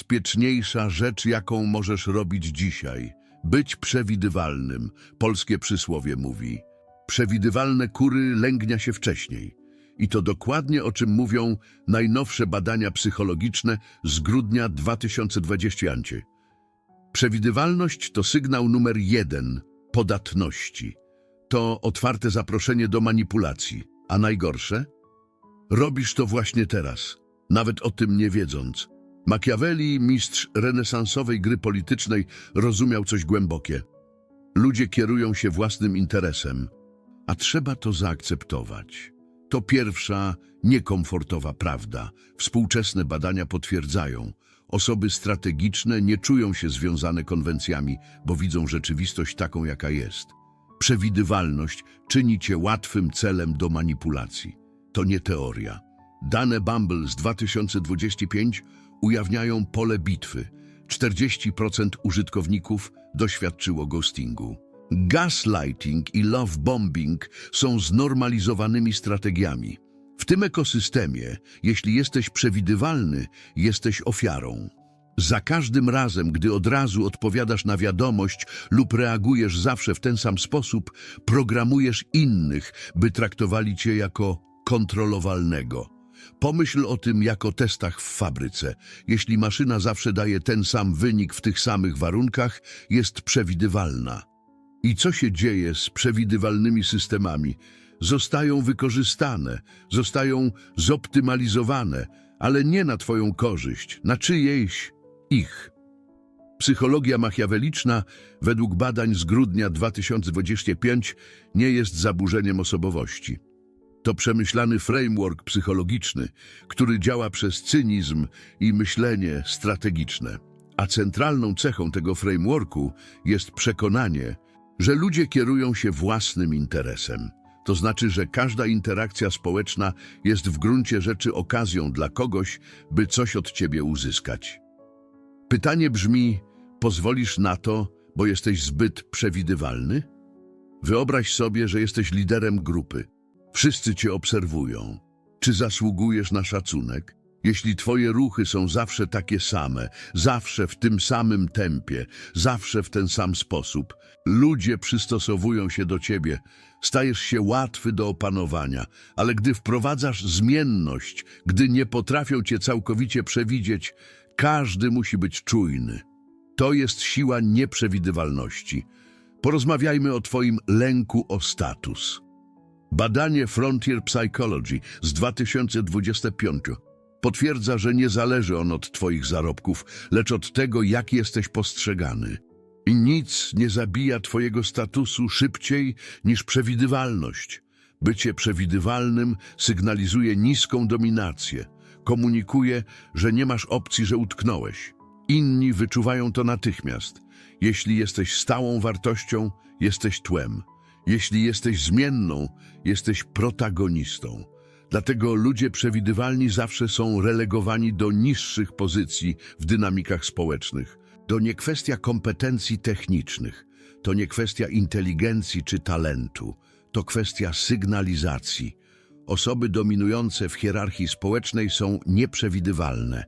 najbezpieczniejsza rzecz, jaką możesz robić dzisiaj. Być przewidywalnym. Polskie przysłowie mówi. Przewidywalne kury lęgnia się wcześniej. I to dokładnie o czym mówią najnowsze badania psychologiczne z grudnia 2020. Przewidywalność to sygnał numer jeden podatności. To otwarte zaproszenie do manipulacji. A najgorsze? Robisz to właśnie teraz, nawet o tym nie wiedząc. Machiavelli, mistrz renesansowej gry politycznej, rozumiał coś głębokie. Ludzie kierują się własnym interesem, a trzeba to zaakceptować. To pierwsza, niekomfortowa prawda. Współczesne badania potwierdzają. Osoby strategiczne nie czują się związane konwencjami, bo widzą rzeczywistość taką, jaka jest. Przewidywalność czyni cię łatwym celem do manipulacji. To nie teoria. Dane Bumble z 2025 ujawniają pole bitwy. 40% użytkowników doświadczyło ghostingu. Gaslighting i love bombing są znormalizowanymi strategiami. W tym ekosystemie, jeśli jesteś przewidywalny, jesteś ofiarą. Za każdym razem, gdy od razu odpowiadasz na wiadomość lub reagujesz zawsze w ten sam sposób, programujesz innych, by traktowali cię jako kontrolowalnego. Pomyśl o tym jako testach w fabryce. Jeśli maszyna zawsze daje ten sam wynik w tych samych warunkach, jest przewidywalna. I co się dzieje z przewidywalnymi systemami? Zostają wykorzystane, zostają zoptymalizowane, ale nie na Twoją korzyść, na czyjejś ich. Psychologia machiaweliczna, według badań z grudnia 2025, nie jest zaburzeniem osobowości. To przemyślany framework psychologiczny, który działa przez cynizm i myślenie strategiczne. A centralną cechą tego frameworku jest przekonanie, że ludzie kierują się własnym interesem. To znaczy, że każda interakcja społeczna jest w gruncie rzeczy okazją dla kogoś, by coś od ciebie uzyskać. Pytanie brzmi, pozwolisz na to, bo jesteś zbyt przewidywalny? Wyobraź sobie, że jesteś liderem grupy. Wszyscy cię obserwują. Czy zasługujesz na szacunek? Jeśli twoje ruchy są zawsze takie same, zawsze w tym samym tempie, zawsze w ten sam sposób, ludzie przystosowują się do ciebie, stajesz się łatwy do opanowania, ale gdy wprowadzasz zmienność, gdy nie potrafią cię całkowicie przewidzieć, każdy musi być czujny. To jest siła nieprzewidywalności. Porozmawiajmy o twoim lęku o status. Badanie Frontier Psychology z 2025 potwierdza, że nie zależy on od Twoich zarobków, lecz od tego, jak jesteś postrzegany. I nic nie zabija Twojego statusu szybciej niż przewidywalność. Bycie przewidywalnym sygnalizuje niską dominację. Komunikuje, że nie masz opcji, że utknąłeś. Inni wyczuwają to natychmiast. Jeśli jesteś stałą wartością, jesteś tłem. Jeśli jesteś zmienną, jesteś protagonistą. Dlatego ludzie przewidywalni zawsze są relegowani do niższych pozycji w dynamikach społecznych. To nie kwestia kompetencji technicznych, to nie kwestia inteligencji czy talentu, to kwestia sygnalizacji. Osoby dominujące w hierarchii społecznej są nieprzewidywalne.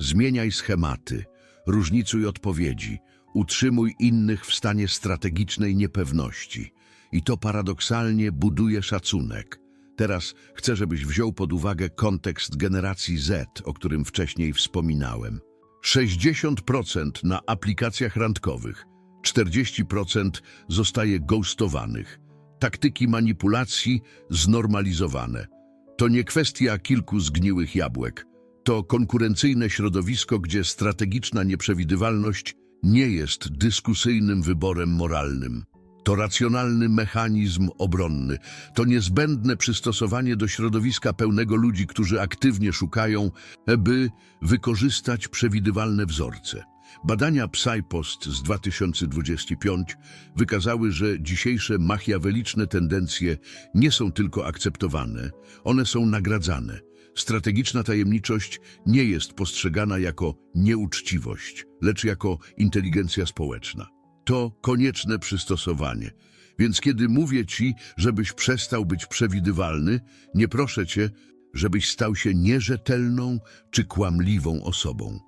Zmieniaj schematy, różnicuj odpowiedzi, utrzymuj innych w stanie strategicznej niepewności. I to paradoksalnie buduje szacunek. Teraz chcę, żebyś wziął pod uwagę kontekst generacji Z, o którym wcześniej wspominałem. 60% na aplikacjach randkowych, 40% zostaje ghostowanych. Taktyki manipulacji znormalizowane. To nie kwestia kilku zgniłych jabłek. To konkurencyjne środowisko, gdzie strategiczna nieprzewidywalność nie jest dyskusyjnym wyborem moralnym. To racjonalny mechanizm obronny. To niezbędne przystosowanie do środowiska pełnego ludzi, którzy aktywnie szukają, by wykorzystać przewidywalne wzorce. Badania PsyPost z 2025 wykazały, że dzisiejsze machiaweliczne tendencje nie są tylko akceptowane, one są nagradzane. Strategiczna tajemniczość nie jest postrzegana jako nieuczciwość, lecz jako inteligencja społeczna to konieczne przystosowanie. Więc kiedy mówię ci, żebyś przestał być przewidywalny, nie proszę cię, żebyś stał się nierzetelną czy kłamliwą osobą.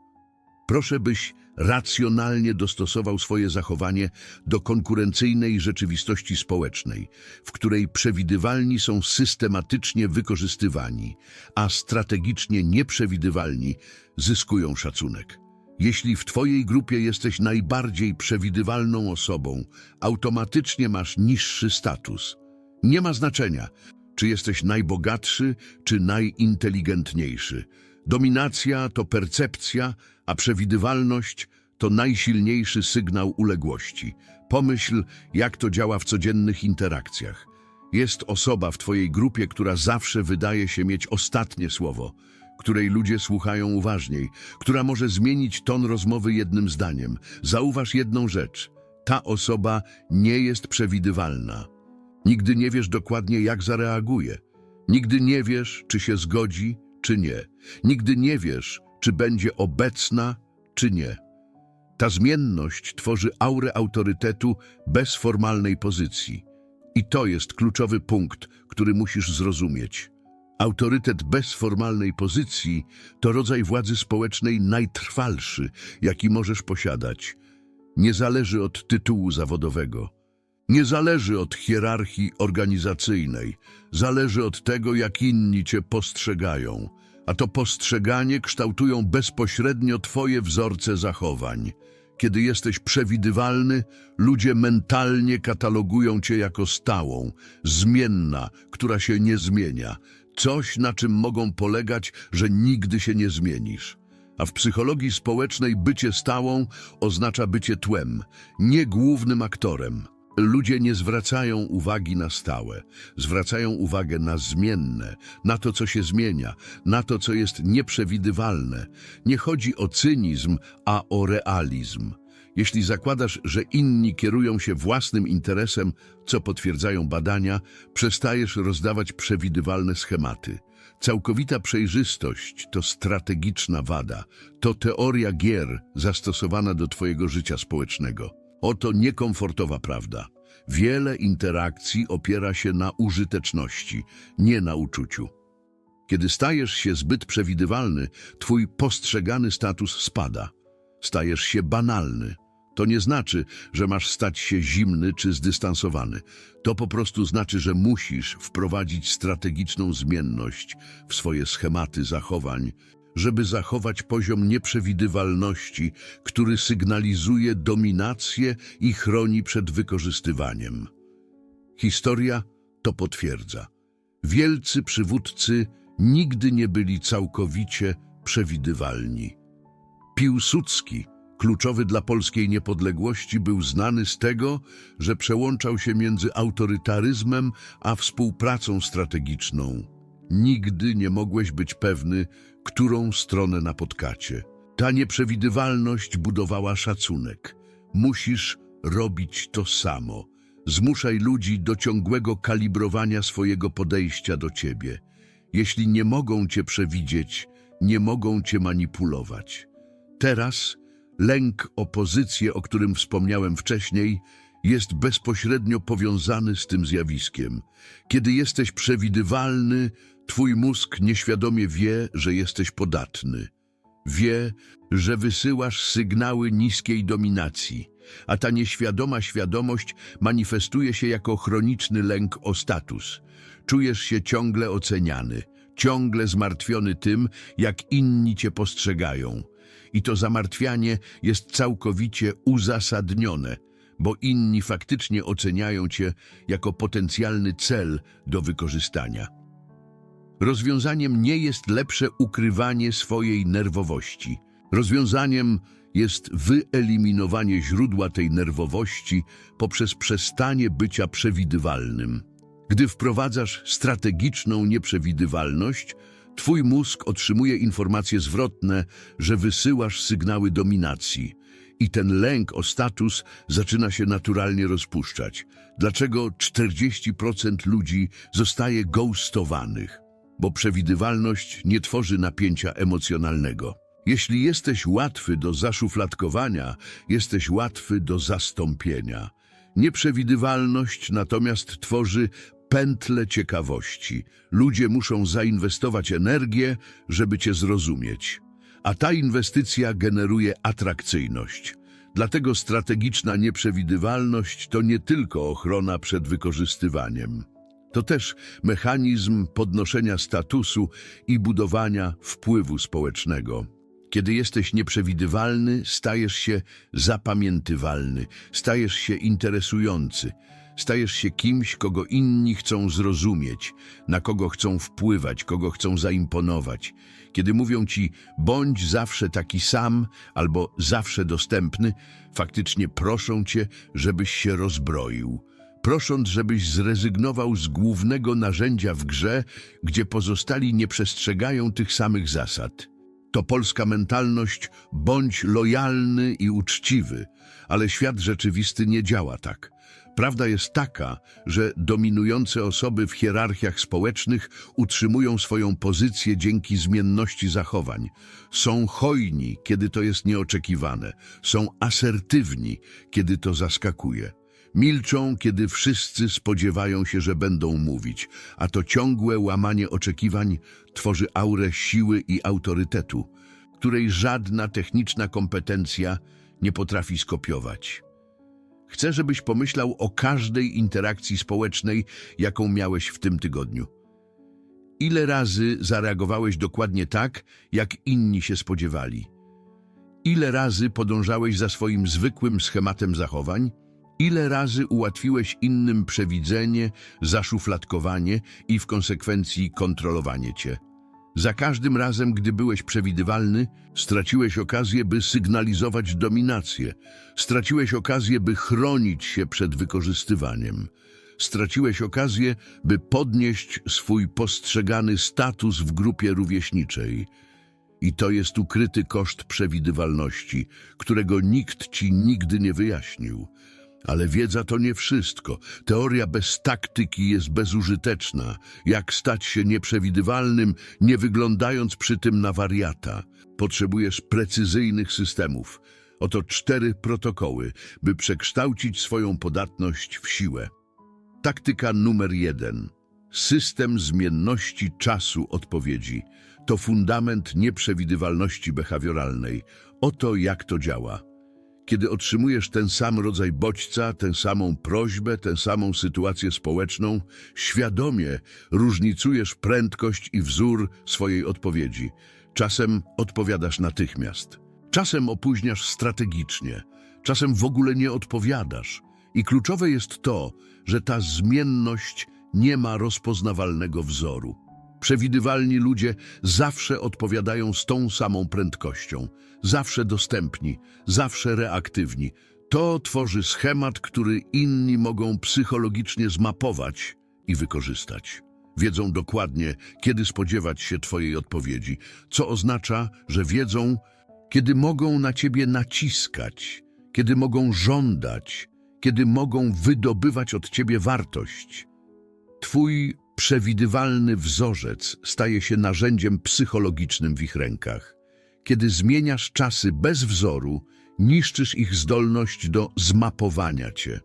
Proszę, byś racjonalnie dostosował swoje zachowanie do konkurencyjnej rzeczywistości społecznej, w której przewidywalni są systematycznie wykorzystywani, a strategicznie nieprzewidywalni zyskują szacunek. Jeśli w Twojej grupie jesteś najbardziej przewidywalną osobą, automatycznie masz niższy status. Nie ma znaczenia, czy jesteś najbogatszy, czy najinteligentniejszy. Dominacja to percepcja, a przewidywalność to najsilniejszy sygnał uległości. Pomyśl, jak to działa w codziennych interakcjach. Jest osoba w Twojej grupie, która zawsze wydaje się mieć ostatnie słowo, której ludzie słuchają uważniej, która może zmienić ton rozmowy jednym zdaniem. Zauważ jedną rzecz. Ta osoba nie jest przewidywalna. Nigdy nie wiesz dokładnie, jak zareaguje. Nigdy nie wiesz, czy się zgodzi, czy nie. Nigdy nie wiesz, czy będzie obecna, czy nie. Ta zmienność tworzy aurę autorytetu bez formalnej pozycji. I to jest kluczowy punkt, który musisz zrozumieć. Autorytet bez formalnej pozycji to rodzaj władzy społecznej najtrwalszy, jaki możesz posiadać. Nie zależy od tytułu zawodowego. Nie zależy od hierarchii organizacyjnej, zależy od tego, jak inni cię postrzegają, a to postrzeganie kształtują bezpośrednio twoje wzorce zachowań. Kiedy jesteś przewidywalny, ludzie mentalnie katalogują cię jako stałą, zmienna, która się nie zmienia, coś, na czym mogą polegać, że nigdy się nie zmienisz. A w psychologii społecznej bycie stałą oznacza bycie tłem, nie głównym aktorem. Ludzie nie zwracają uwagi na stałe, zwracają uwagę na zmienne, na to, co się zmienia, na to, co jest nieprzewidywalne. Nie chodzi o cynizm, a o realizm. Jeśli zakładasz, że inni kierują się własnym interesem, co potwierdzają badania, przestajesz rozdawać przewidywalne schematy. Całkowita przejrzystość to strategiczna wada, to teoria gier zastosowana do Twojego życia społecznego. Oto niekomfortowa prawda. Wiele interakcji opiera się na użyteczności, nie na uczuciu. Kiedy stajesz się zbyt przewidywalny, twój postrzegany status spada. Stajesz się banalny. To nie znaczy, że masz stać się zimny czy zdystansowany. To po prostu znaczy, że musisz wprowadzić strategiczną zmienność w swoje schematy zachowań, żeby zachować poziom nieprzewidywalności, który sygnalizuje dominację i chroni przed wykorzystywaniem. Historia to potwierdza. Wielcy przywódcy nigdy nie byli całkowicie przewidywalni. Piłsudski, kluczowy dla polskiej niepodległości, był znany z tego, że przełączał się między autorytaryzmem a współpracą strategiczną. Nigdy nie mogłeś być pewny, którą stronę napotkacie. Ta nieprzewidywalność budowała szacunek. Musisz robić to samo. Zmuszaj ludzi do ciągłego kalibrowania swojego podejścia do ciebie. Jeśli nie mogą cię przewidzieć, nie mogą cię manipulować. Teraz lęk o pozycję, o którym wspomniałem wcześniej, jest bezpośrednio powiązany z tym zjawiskiem. Kiedy jesteś przewidywalny, twój mózg nieświadomie wie, że jesteś podatny. Wie, że wysyłasz sygnały niskiej dominacji, a ta nieświadoma świadomość manifestuje się jako chroniczny lęk o status. Czujesz się ciągle oceniany, ciągle zmartwiony tym, jak inni cię postrzegają. I to zamartwianie jest całkowicie uzasadnione, bo inni faktycznie oceniają cię jako potencjalny cel do wykorzystania. Rozwiązaniem nie jest lepsze ukrywanie swojej nerwowości. Rozwiązaniem jest wyeliminowanie źródła tej nerwowości poprzez przestanie bycia przewidywalnym. Gdy wprowadzasz strategiczną nieprzewidywalność, twój mózg otrzymuje informacje zwrotne, że wysyłasz sygnały dominacji i ten lęk o status zaczyna się naturalnie rozpuszczać. Dlaczego 40% ludzi zostaje ghostowanych? Bo przewidywalność nie tworzy napięcia emocjonalnego. Jeśli jesteś łatwy do zaszufladkowania, jesteś łatwy do zastąpienia. Nieprzewidywalność natomiast tworzy pętle ciekawości. Ludzie muszą zainwestować energię, żeby cię zrozumieć. A ta inwestycja generuje atrakcyjność. Dlatego strategiczna nieprzewidywalność to nie tylko ochrona przed wykorzystywaniem. To też mechanizm podnoszenia statusu i budowania wpływu społecznego. Kiedy jesteś nieprzewidywalny, stajesz się zapamiętywalny, stajesz się interesujący, stajesz się kimś, kogo inni chcą zrozumieć, na kogo chcą wpływać, kogo chcą zaimponować. Kiedy mówią ci bądź zawsze taki sam albo zawsze dostępny, faktycznie proszą cię, żebyś się rozbroił prosząc, żebyś zrezygnował z głównego narzędzia w grze, gdzie pozostali nie przestrzegają tych samych zasad. To polska mentalność bądź lojalny i uczciwy, ale świat rzeczywisty nie działa tak. Prawda jest taka, że dominujące osoby w hierarchiach społecznych utrzymują swoją pozycję dzięki zmienności zachowań. Są hojni, kiedy to jest nieoczekiwane. Są asertywni, kiedy to zaskakuje. Milczą, kiedy wszyscy spodziewają się, że będą mówić, a to ciągłe łamanie oczekiwań tworzy aurę siły i autorytetu, której żadna techniczna kompetencja nie potrafi skopiować. Chcę, żebyś pomyślał o każdej interakcji społecznej, jaką miałeś w tym tygodniu. Ile razy zareagowałeś dokładnie tak, jak inni się spodziewali? Ile razy podążałeś za swoim zwykłym schematem zachowań? Ile razy ułatwiłeś innym przewidzenie, zaszufladkowanie i w konsekwencji kontrolowanie cię? Za każdym razem, gdy byłeś przewidywalny, straciłeś okazję, by sygnalizować dominację. Straciłeś okazję, by chronić się przed wykorzystywaniem. Straciłeś okazję, by podnieść swój postrzegany status w grupie rówieśniczej. I to jest ukryty koszt przewidywalności, którego nikt ci nigdy nie wyjaśnił. Ale wiedza to nie wszystko. Teoria bez taktyki jest bezużyteczna. Jak stać się nieprzewidywalnym, nie wyglądając przy tym na wariata? Potrzebujesz precyzyjnych systemów. Oto cztery protokoły, by przekształcić swoją podatność w siłę. Taktyka numer jeden. System zmienności czasu odpowiedzi. To fundament nieprzewidywalności behawioralnej. Oto jak to działa. Kiedy otrzymujesz ten sam rodzaj bodźca, tę samą prośbę, tę samą sytuację społeczną, świadomie różnicujesz prędkość i wzór swojej odpowiedzi. Czasem odpowiadasz natychmiast, czasem opóźniasz strategicznie, czasem w ogóle nie odpowiadasz. I kluczowe jest to, że ta zmienność nie ma rozpoznawalnego wzoru. Przewidywalni ludzie zawsze odpowiadają z tą samą prędkością, zawsze dostępni, zawsze reaktywni. To tworzy schemat, który inni mogą psychologicznie zmapować i wykorzystać. Wiedzą dokładnie, kiedy spodziewać się Twojej odpowiedzi, co oznacza, że wiedzą, kiedy mogą na Ciebie naciskać, kiedy mogą żądać, kiedy mogą wydobywać od Ciebie wartość. Twój przewidywalny wzorzec staje się narzędziem psychologicznym w ich rękach. Kiedy zmieniasz czasy bez wzoru, niszczysz ich zdolność do zmapowania cię.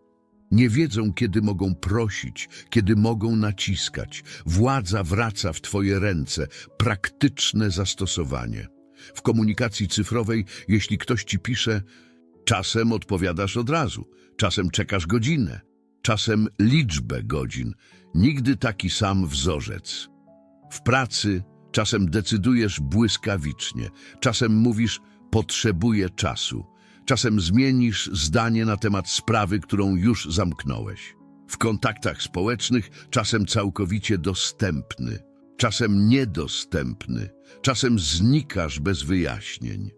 Nie wiedzą, kiedy mogą prosić, kiedy mogą naciskać. Władza wraca w twoje ręce. Praktyczne zastosowanie. W komunikacji cyfrowej, jeśli ktoś ci pisze, czasem odpowiadasz od razu, czasem czekasz godzinę, czasem liczbę godzin. Nigdy taki sam wzorzec. W pracy czasem decydujesz błyskawicznie, czasem mówisz potrzebuję czasu, czasem zmienisz zdanie na temat sprawy, którą już zamknąłeś. W kontaktach społecznych czasem całkowicie dostępny, czasem niedostępny, czasem znikasz bez wyjaśnień.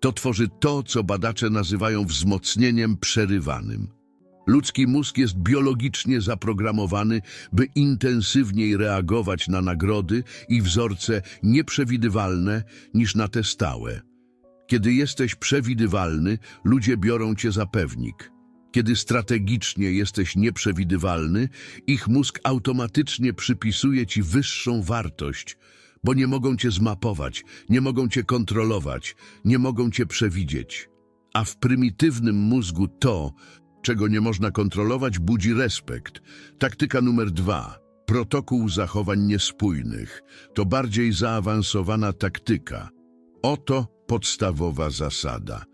To tworzy to, co badacze nazywają wzmocnieniem przerywanym. Ludzki mózg jest biologicznie zaprogramowany, by intensywniej reagować na nagrody i wzorce nieprzewidywalne niż na te stałe. Kiedy jesteś przewidywalny, ludzie biorą cię za pewnik. Kiedy strategicznie jesteś nieprzewidywalny, ich mózg automatycznie przypisuje ci wyższą wartość, bo nie mogą cię zmapować, nie mogą cię kontrolować, nie mogą cię przewidzieć. A w prymitywnym mózgu to, czego nie można kontrolować, budzi respekt. Taktyka numer dwa. Protokół zachowań niespójnych. To bardziej zaawansowana taktyka. Oto podstawowa zasada.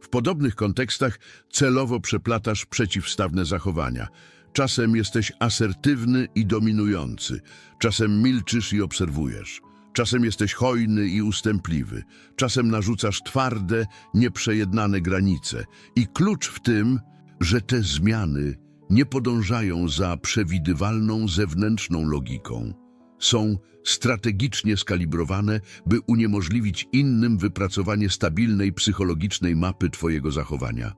W podobnych kontekstach celowo przeplatasz przeciwstawne zachowania. Czasem jesteś asertywny i dominujący, czasem milczysz i obserwujesz. Czasem jesteś hojny i ustępliwy, czasem narzucasz twarde, nieprzejednane granice. I klucz w tym, że te zmiany nie podążają za przewidywalną zewnętrzną logiką. Są strategicznie skalibrowane, by uniemożliwić innym wypracowanie stabilnej psychologicznej mapy Twojego zachowania.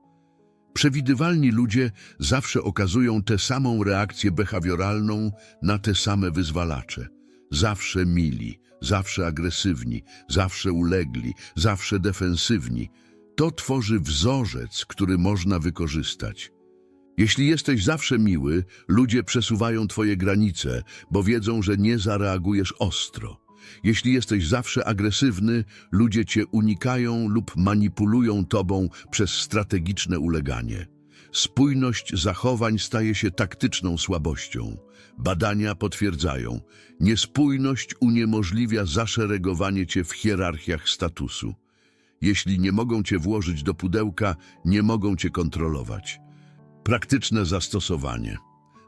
Przewidywalni ludzie zawsze okazują tę samą reakcję behawioralną na te same wyzwalacze. Zawsze mili, zawsze agresywni, zawsze ulegli, zawsze defensywni. To tworzy wzorzec, który można wykorzystać. Jeśli jesteś zawsze miły, ludzie przesuwają twoje granice, bo wiedzą, że nie zareagujesz ostro. Jeśli jesteś zawsze agresywny, ludzie cię unikają lub manipulują tobą przez strategiczne uleganie. Spójność zachowań staje się taktyczną słabością. Badania potwierdzają, niespójność uniemożliwia zaszeregowanie cię w hierarchiach statusu. Jeśli nie mogą cię włożyć do pudełka, nie mogą cię kontrolować. Praktyczne zastosowanie.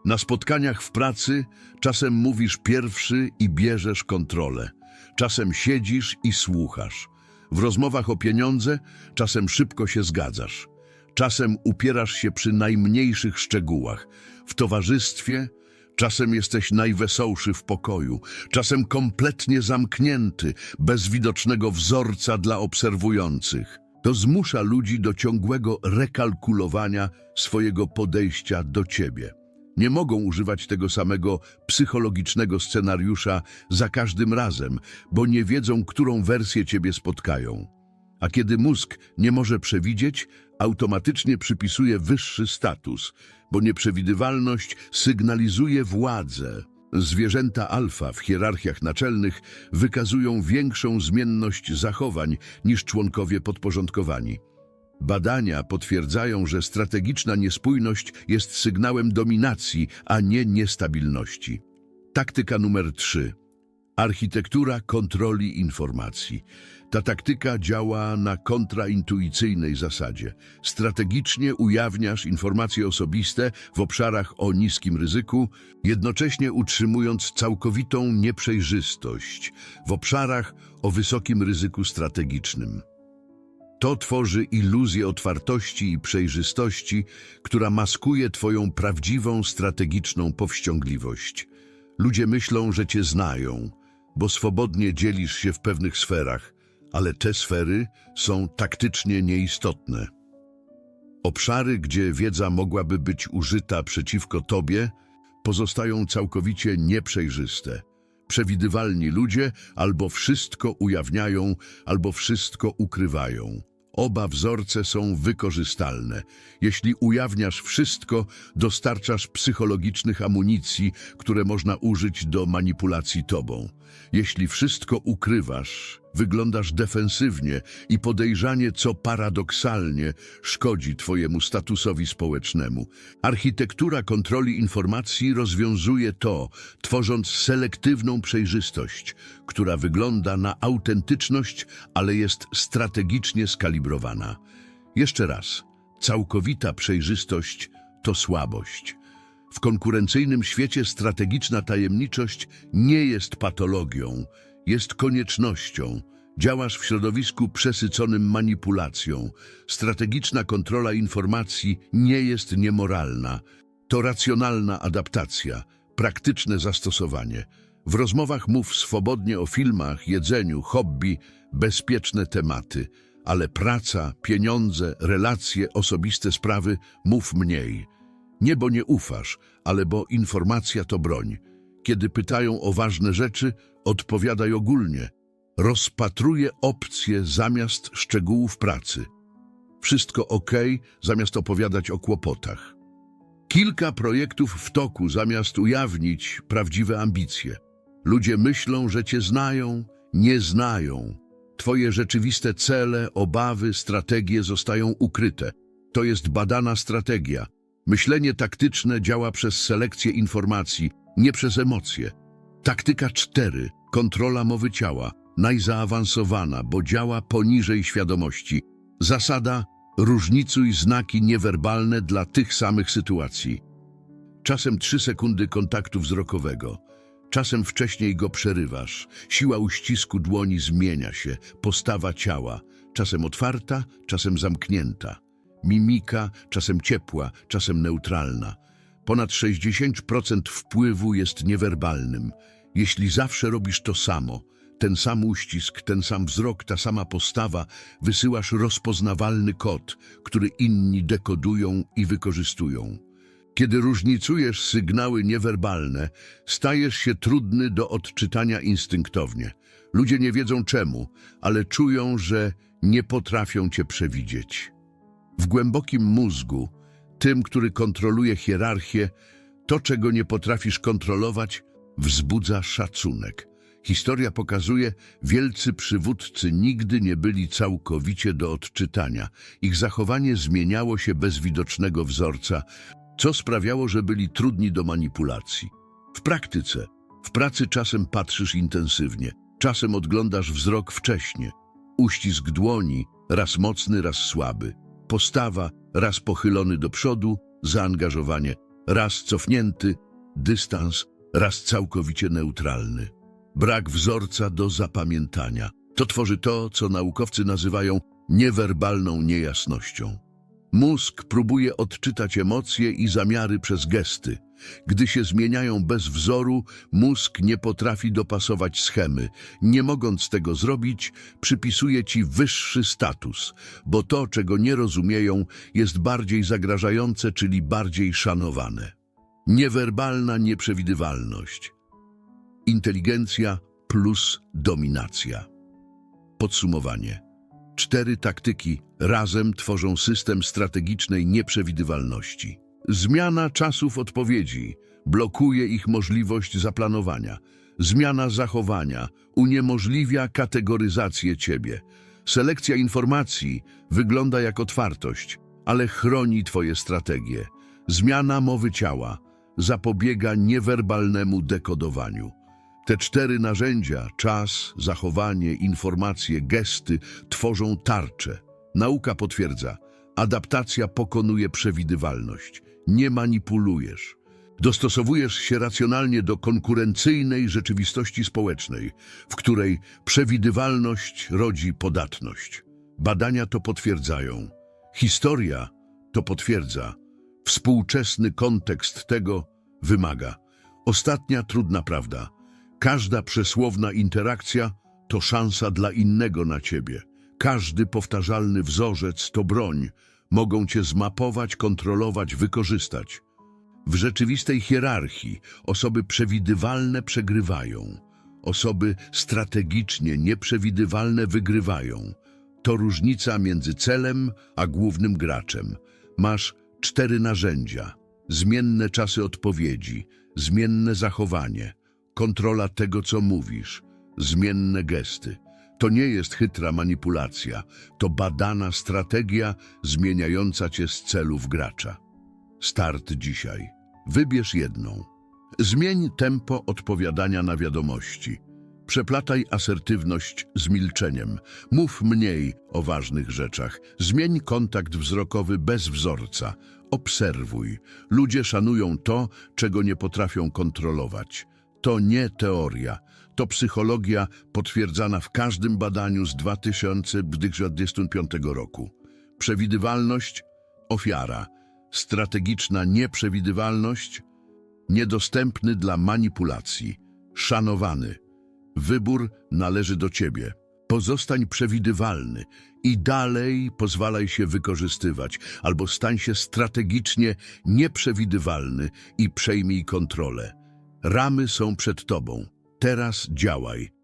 Na spotkaniach w pracy czasem mówisz pierwszy i bierzesz kontrolę. Czasem siedzisz i słuchasz. W rozmowach o pieniądze czasem szybko się zgadzasz. Czasem upierasz się przy najmniejszych szczegółach. W towarzystwie czasem jesteś najwesołszy w pokoju, czasem kompletnie zamknięty, bez widocznego wzorca dla obserwujących. To zmusza ludzi do ciągłego rekalkulowania swojego podejścia do ciebie. Nie mogą używać tego samego psychologicznego scenariusza za każdym razem, bo nie wiedzą, którą wersję ciebie spotkają. A kiedy mózg nie może przewidzieć, automatycznie przypisuje wyższy status, bo nieprzewidywalność sygnalizuje władzę. Zwierzęta alfa w hierarchiach naczelnych wykazują większą zmienność zachowań niż członkowie podporządkowani. Badania potwierdzają, że strategiczna niespójność jest sygnałem dominacji, a nie niestabilności. Taktyka numer 3. Architektura kontroli informacji. Ta taktyka działa na kontraintuicyjnej zasadzie. Strategicznie ujawniasz informacje osobiste w obszarach o niskim ryzyku, jednocześnie utrzymując całkowitą nieprzejrzystość w obszarach o wysokim ryzyku strategicznym. To tworzy iluzję otwartości i przejrzystości, która maskuje Twoją prawdziwą strategiczną powściągliwość. Ludzie myślą, że Cię znają, bo swobodnie dzielisz się w pewnych sferach, ale te sfery są taktycznie nieistotne. Obszary, gdzie wiedza mogłaby być użyta przeciwko Tobie, pozostają całkowicie nieprzejrzyste. Przewidywalni ludzie albo wszystko ujawniają, albo wszystko ukrywają. Oba wzorce są wykorzystalne. Jeśli ujawniasz wszystko, dostarczasz psychologicznych amunicji, które można użyć do manipulacji tobą. Jeśli wszystko ukrywasz, wyglądasz defensywnie i podejrzanie, co paradoksalnie szkodzi twojemu statusowi społecznemu. Architektura kontroli informacji rozwiązuje to, tworząc selektywną przejrzystość, która wygląda na autentyczność, ale jest strategicznie skalibrowana. Jeszcze raz, całkowita przejrzystość to słabość. W konkurencyjnym świecie strategiczna tajemniczość nie jest patologią, jest koniecznością. Działasz w środowisku przesyconym manipulacją. Strategiczna kontrola informacji nie jest niemoralna. To racjonalna adaptacja, praktyczne zastosowanie. W rozmowach mów swobodnie o filmach, jedzeniu, hobby, bezpieczne tematy, ale praca, pieniądze, relacje, osobiste sprawy mów mniej. Nie bo nie ufasz, ale bo informacja to broń. Kiedy pytają o ważne rzeczy, odpowiadaj ogólnie. Rozpatruję opcje zamiast szczegółów pracy. Wszystko ok, zamiast opowiadać o kłopotach. Kilka projektów w toku, zamiast ujawnić prawdziwe ambicje. Ludzie myślą, że cię znają, nie znają. Twoje rzeczywiste cele, obawy, strategie zostają ukryte. To jest badana strategia. Myślenie taktyczne działa przez selekcję informacji, nie przez emocje. Taktyka 4. Kontrola mowy ciała. najzaawansowana, bo działa poniżej świadomości. Zasada różnicuj znaki niewerbalne dla tych samych sytuacji. Czasem trzy sekundy kontaktu wzrokowego, czasem wcześniej go przerywasz. Siła uścisku dłoni zmienia się, postawa ciała, czasem otwarta, czasem zamknięta. Mimika, czasem ciepła, czasem neutralna. Ponad 60% wpływu jest niewerbalnym. Jeśli zawsze robisz to samo, ten sam uścisk, ten sam wzrok, ta sama postawa, wysyłasz rozpoznawalny kod, który inni dekodują i wykorzystują. Kiedy różnicujesz sygnały niewerbalne, stajesz się trudny do odczytania instynktownie. Ludzie nie wiedzą czemu, ale czują, że nie potrafią cię przewidzieć. W głębokim mózgu, tym, który kontroluje hierarchię, to, czego nie potrafisz kontrolować, wzbudza szacunek. Historia pokazuje, wielcy przywódcy nigdy nie byli całkowicie do odczytania. Ich zachowanie zmieniało się bez widocznego wzorca, co sprawiało, że byli trudni do manipulacji. W praktyce, w pracy czasem patrzysz intensywnie, czasem odglądasz wzrok wcześnie. Uścisk dłoni, raz mocny, raz słaby. Postawa, raz pochylony do przodu, zaangażowanie, raz cofnięty, dystans, raz całkowicie neutralny. Brak wzorca do zapamiętania. To tworzy to, co naukowcy nazywają niewerbalną niejasnością. Mózg próbuje odczytać emocje i zamiary przez gesty. Gdy się zmieniają bez wzoru, mózg nie potrafi dopasować schemy. Nie mogąc tego zrobić, przypisuje ci wyższy status, bo to, czego nie rozumieją, jest bardziej zagrażające, czyli bardziej szanowane. Niewerbalna nieprzewidywalność. Inteligencja plus dominacja. Podsumowanie. Cztery taktyki razem tworzą system strategicznej nieprzewidywalności. Zmiana czasów odpowiedzi blokuje ich możliwość zaplanowania. Zmiana zachowania uniemożliwia kategoryzację ciebie. Selekcja informacji wygląda jak otwartość, ale chroni twoje strategie. Zmiana mowy ciała zapobiega niewerbalnemu dekodowaniu. Te cztery narzędzia czas, zachowanie, informacje, gesty tworzą tarczę. Nauka potwierdza, adaptacja pokonuje przewidywalność. Nie manipulujesz. Dostosowujesz się racjonalnie do konkurencyjnej rzeczywistości społecznej, w której przewidywalność rodzi podatność. Badania to potwierdzają. Historia to potwierdza. Współczesny kontekst tego wymaga. Ostatnia trudna prawda. Każda przesłowna interakcja to szansa dla innego na ciebie. Każdy powtarzalny wzorzec to broń. Mogą cię zmapować, kontrolować, wykorzystać. W rzeczywistej hierarchii osoby przewidywalne przegrywają. Osoby strategicznie nieprzewidywalne wygrywają. To różnica między celem a głównym graczem. Masz cztery narzędzia. Zmienne czasy odpowiedzi, zmienne zachowanie, kontrola tego, co mówisz, zmienne gesty. To nie jest chytra manipulacja, to badana strategia zmieniająca cię z celów gracza. Start dzisiaj. Wybierz jedną. Zmień tempo odpowiadania na wiadomości. Przeplataj asertywność z milczeniem. Mów mniej o ważnych rzeczach. Zmień kontakt wzrokowy bez wzorca. Obserwuj. Ludzie szanują to, czego nie potrafią kontrolować. To nie teoria. To psychologia potwierdzana w każdym badaniu z 2025 roku. Przewidywalność – ofiara. Strategiczna nieprzewidywalność – niedostępny dla manipulacji. Szanowany. Wybór należy do ciebie. Pozostań przewidywalny i dalej pozwalaj się wykorzystywać, albo stań się strategicznie nieprzewidywalny i przejmij kontrolę. Ramy są przed tobą. Teraz działaj.